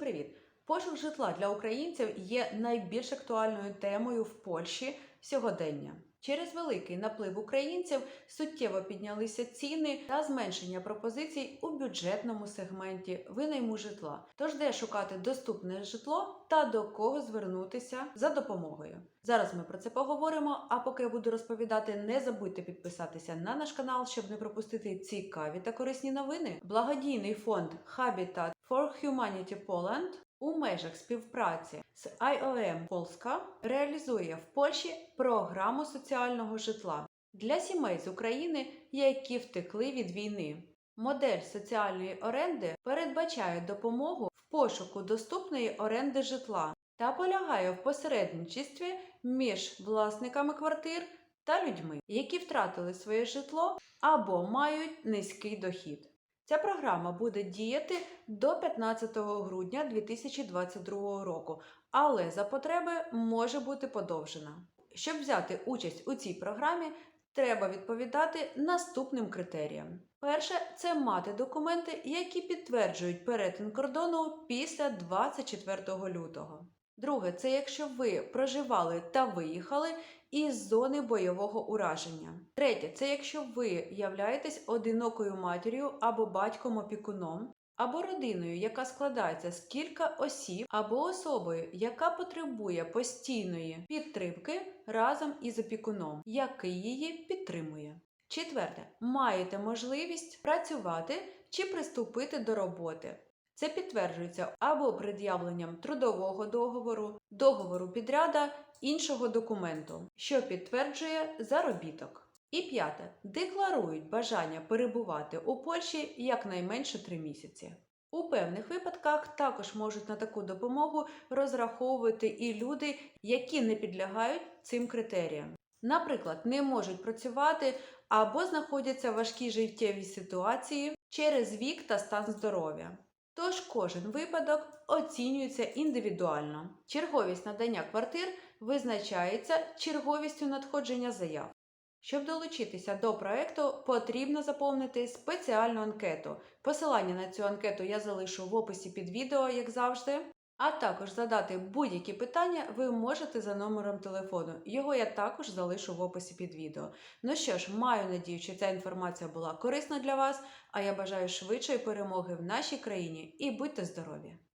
привіт! Пошук житла для українців є найбільш актуальною темою в Польщі сьогодення. Через великий наплив українців суттєво піднялися ціни та зменшення пропозицій у бюджетному сегменті винайму житла. Тож де шукати доступне житло та до кого звернутися за допомогою. Зараз ми про це поговоримо. А поки я буду розповідати, не забудьте підписатися на наш канал, щоб не пропустити цікаві та корисні новини. Благодійний фонд Habitat for Humanity Poland у межах співпраці з IOM Polska реалізує в Польщі програму соціального житла для сімей з України, які втекли від війни. Модель соціальної оренди передбачає допомогу в пошуку доступної оренди житла та полягає в посередничестві між власниками квартир та людьми, які втратили своє житло або мають низький дохід. Ця програма буде діяти до 15 грудня 2022 року, але за потреби може бути подовжена. Щоб взяти участь у цій програмі, треба відповідати наступним критеріям. Перше це мати документи, які підтверджують перетин кордону після 24 лютого. Друге, це якщо ви проживали та виїхали із зони бойового ураження. Третє, це якщо ви являєтесь одинокою матір'ю або батьком-опікуном, або родиною, яка складається з кілька осіб, або особою, яка потребує постійної підтримки разом із опікуном, який її підтримує. Четверте, маєте можливість працювати чи приступити до роботи. Це підтверджується або пред'явленням трудового договору, договору підряда, іншого документу, що підтверджує заробіток. І п'яте, декларують бажання перебувати у Польщі якнайменше 3 місяці. У певних випадках також можуть на таку допомогу розраховувати і люди, які не підлягають цим критеріям. Наприклад, не можуть працювати або знаходяться в важкій життєвій ситуації через вік та стан здоров'я. Тож кожен випадок оцінюється індивідуально. Черговість надання квартир визначається черговістю надходження заяв. Щоб долучитися до проекту, потрібно заповнити спеціальну анкету. Посилання на цю анкету я залишу в описі під відео, як завжди. А також задати будь-які питання ви можете за номером телефону. Його я також залишу в описі під відео. Ну що ж, маю надію, що ця інформація була корисна для вас, а я бажаю швидшої перемоги в нашій країні і будьте здорові!